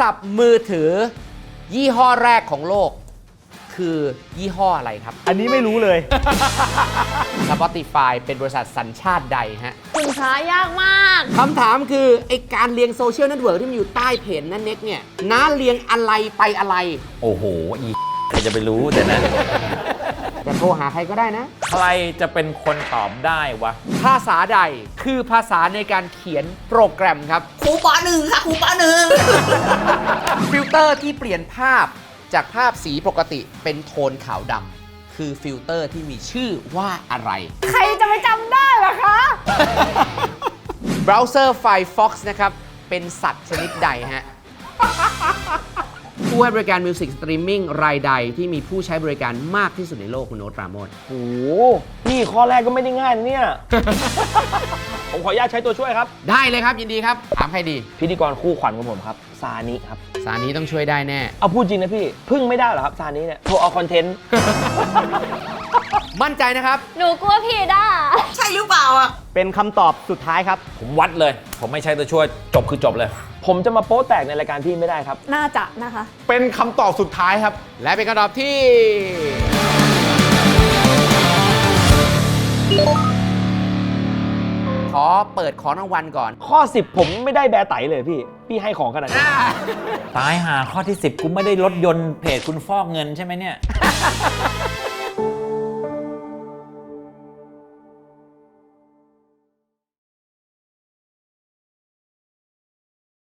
ศัพท์มือถือ ยี่ห้อแรกของโลก คือยี่ห้ออะไรครับ อันนี้ไม่รู้เลย Spotify เป็นบริษัทสัญชาติใดฮะคุณคะยากมาก คำถามคือ ไอการเรียงโซเชียลเน็ตเวิร์กที่มันอยู่ใต้เพจนั่นเน็กเนี่ยน้าเรียงอะไรไปอะไร โอ้โห อี ใครจะไปรู้แต่นะ จะโทรหาใครก็ได้นะ ใครจะเป็นคนตอบได้วะ ภาษาใดคือภาษาในการเขียนโปรแกรมครับ ครูปหนึ่งค่ะครูปหนึ่ง ฟิลเตอร์ที่เปลี่ยนภาพจากภาพสีปกติเป็นโทนขาวดำคือฟิลเตอร์ที่มีชื่อว่าอะไร ใครจะไปจำได้ล่ะคะ เบราว์เซอร์ Firefox นะครับ เป็นสัตว์ชนิดใดฮะ ผู้ให้บริการมิวสิกสตรีมมิ่งรายใดที่มีผู้ใช้บริการมากที่สุดในโลกคุณโน้ตปราโมทโอ้โหนี่ข้อแรกก็ไม่ได้ง่ายนะเนี่ย ผมขออนุญาตใช้ตัวช่วยครับ ได้เลยครับยินดีครับถามใครดีพิธีกรคู่ขวัญของผมครับ ซานิครับ สารนี้ต้องช่วยได้แน่ เอาพูดจริงนะพี่ พึ่งไม่ได้เหรอครับ ซานิเนี่ยโทรเอาคอนเทนต์ มั่นใจนะครับ หนูกลัวผิดอะ ใช่หรือเปล่าอะ เป็นคำตอบสุดท้ายครับ ผมวัดเลย ผมไม่ใช่ตัวช่วยจบคือจบเลย ผมจะมาโป๊แตกในรายการพี่ไม่ได้ครับ น่าจะนะคะ เป็นคำตอบสุดท้ายครับ และเป็นคำตอบที่ ขอเปิดของรางวัลก่อน ข้อ 10 ผมไม่ได้แบร์ไตเลยพี่ พี่ให้ของขนาดนี้ตายหาข้อที่ 10กูไม่ได้ลดยนต์เพจคุณฟอกเงินใช่ไหมเนี่ย